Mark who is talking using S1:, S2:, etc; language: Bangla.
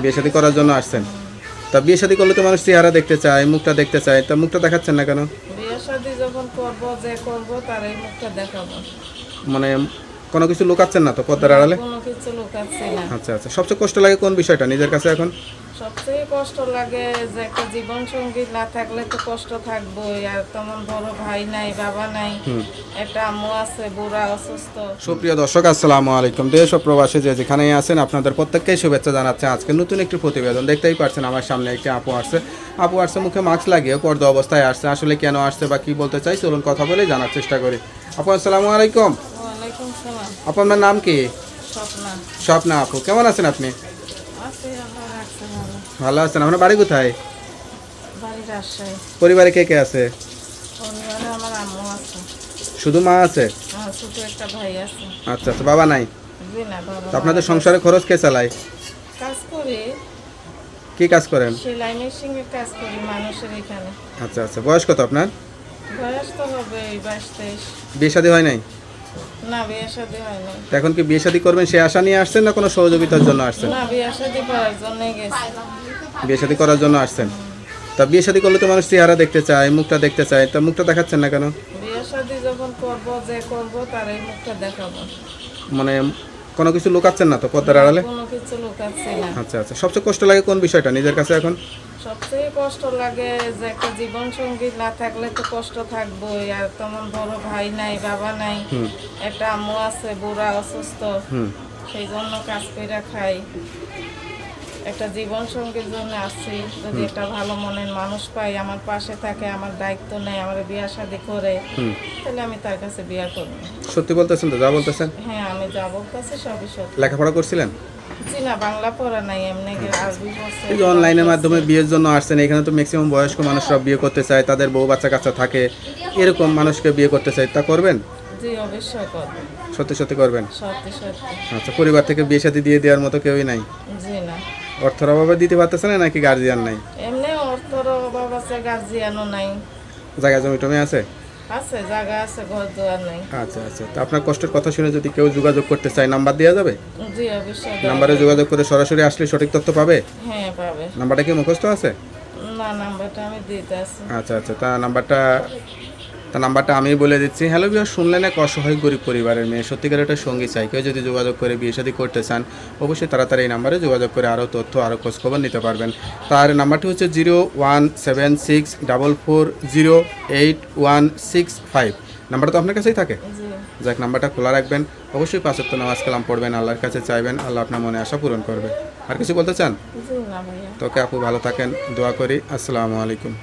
S1: বিয়ে শাদী করার জন্য আসছেন। তা বিয়ে শাদী করলে তো মানুষ চেহারা দেখতে চায় মুখটা দেখতে চায়। তা মুখটা দেখাচ্ছেন না কেন?
S2: বিয়ে শাদি যখন করব যে করব তার এই মুখটা দেখাবো।
S1: মানে কোনো কিছু লুকাচ্ছেন না তো পদ্মার আড়ালে?
S2: কোনো কিছু লুকাচ্ছি না।
S1: আচ্ছা আচ্ছা। সবচেয়ে কষ্ট লাগে কোন বিষয়টা নিজের কাছে এখন?
S2: সবচেয়ে কষ্ট লাগে যে একটা জীবন সঙ্গী না থাকলে তো কষ্ট থাকবোই আর তেমন বড় ভাই নাই বাবা নাই একটা আম্মু আছে বুড়া অসুস্থ।
S1: সুপ্রিয় দর্শক আসসালামু আলাইকুম। দেশ ও প্রবাসী যে যেখানেই আছেন আপনাদের প্রত্যেককেই শুভেচ্ছা জানাচ্ছে। আজকে নতুন একটি প্রতিবেদন দেখতেই পাচ্ছেন আমার সামনে একটি আপু আসছে। আপু আসছে মুখে মাস্ক লাগিয়ে পর্দা অবস্থায় আসছে। আসলে কেন আসছে বা কি বলতে চাই চলুন কথা বলে জানার চেষ্টা করি। আপু আসসালামু আলাইকুম। আপু আপনার নাম কি?
S2: স্বপ্না।
S1: স্বপ্না আপু কেমন আছেন আপনি?
S2: ভালো
S1: আছেন? আপনার বাড়ি কোথায়? পরিবারে কে কে আছে? শুধু মা আছে?
S2: ভাই আছে।
S1: আচ্ছা আচ্ছা বাবা নাই? আপনাদের সংসারে খরচ কে চালায়?
S2: কাজ করি।
S1: কি কাজ করেন?
S2: সেলাই মেশিনের কাজ করি মানুষের এখানে।
S1: আচ্ছা আচ্ছা বয়স কত আপনার?
S2: বয়স তো হবে এই বাইশ তেইশ।
S1: বিয়ে শাদী হয় নাই?
S2: বিয়ে শাদি হয়নি।
S1: তো এখন কি বিয়ে শাদী করবেন? সে আশা নিয়ে আসছেন না কোনো সহযোগিতার জন্য আসছেন?
S2: না বিয়ে শাদি করার জন্যই গেছি।
S1: বিয়ে শাদী করার জন্য আসছেন। তা বিয়ে শাদী করলে তো মানুষ চেহারা দেখতে চায় মুখটা দেখতে চায়। তা মুখটা দেখাচ্ছেন না কেন?
S2: বিয়ে শাদী যখন করব যে করব তার এই মুখটা দেখাবো।
S1: মানে কোনো কিছু লুকাচ্ছেন না তো পদ্মার আড়ালে?
S2: কোনো কিছু লুকাচ্ছি না।
S1: আচ্ছা আচ্ছা। সবচেয়ে কষ্ট লাগে কোন বিষয়টা নিজের কাছে এখন?
S2: সবচেয়ে কষ্ট লাগে যে একটা জীবন সঙ্গী না থাকলে তো কষ্ট থাকবোই। আর তেমন বড় ভাই নাই বাবা নাই একটা আম্মু আছে বুড়া অসুস্থ সেই জন্য কাজ করে খাই। একটা জীবন সঙ্গীর জন্য আসছি যদি একটা ভালো মনের মানুষ পাই আমার পাশে থাকে আমার দায়িত্ব নেই আমার বিয়া শাদি করে তাহলে আমি তার কাছে বিয়া করব।
S1: সত্যি বলতেছেন তো যা বলতেছেন?
S2: হ্যাঁ
S1: লেখাপড়া করছিলেন? এই যে অনলাইনের মাধ্যমে বিয়ের জন্য আসছেন এখানে তো ম্যাক্সিমাম বয়স্ক মানুষরা বিয়ে করতে চায় তাদের বউ বাচ্চা কাচ্চা থাকে এরকম মানুষকে বিয়ে করতে চায় তা করবেন? সত্যি সত্যি করবেন? আচ্ছা পরিবার থেকে বিয়ে শাদী দিয়ে দেওয়ার মতো কেউই নাই? অর্থের অভাবে দিতে পারতেছে না নাকি গার্জিয়ান নাই?
S2: এমনি অর্থর অভাব আছে গার্জিয়ানও নাই।
S1: জায়গা জমি টমি আছে?
S2: আছে জায়গা আছে ঘর দোয়ার নাই।
S1: আচ্ছা আচ্ছা। তো আপনার কষ্টের কথা শুনে যদি কেউ যোগাযোগ করতে চায় নাম্বার দেওয়া যাবে?
S2: জি অবশ্যই।
S1: নাম্বারে যোগাযোগ করে সরাসরি আসলে সঠিক তথ্য পাবে?
S2: হ্যাঁ পাবে।
S1: নাম্বারটা কি মুখস্থ আছে?
S2: না নাম্বারটা আমি দিতে আছি
S1: আচ্ছা আচ্ছা। তা নাম্বারটা তা নাম্বারটা আমি বলে দিচ্ছি। হ্যালো বিয়ার শুনলেন এক অসহায় গরিব পরিবারের মেয়ে। সত্যিকার একটা সঙ্গী চাই। কেউ যদি যোগাযোগ করে বিয়ে শাদী করতে চান অবশ্যই তাড়াতাড়ি এই নাম্বারে যোগাযোগ করে আরও তথ্য আরও খোঁজখবর নিতে পারবেন। তার নাম্বারটি হচ্ছে zero one seven six double four zero eight one six five. নাম্বারটা তো আপনার কাছেই থাকে। যাক নাম্বারটা খোলা রাখবেন। অবশ্যই পাঁচত্ব নামাজ কালাম পড়বেন আল্লাহর কাছে চাইবেন আল্লাহ আপনার মনে আশা পূরণ করবে। আর কিছু বলতে চান? তোকে আপু ভালো থাকেন দোয়া করি। আসসালামু আলাইকুম।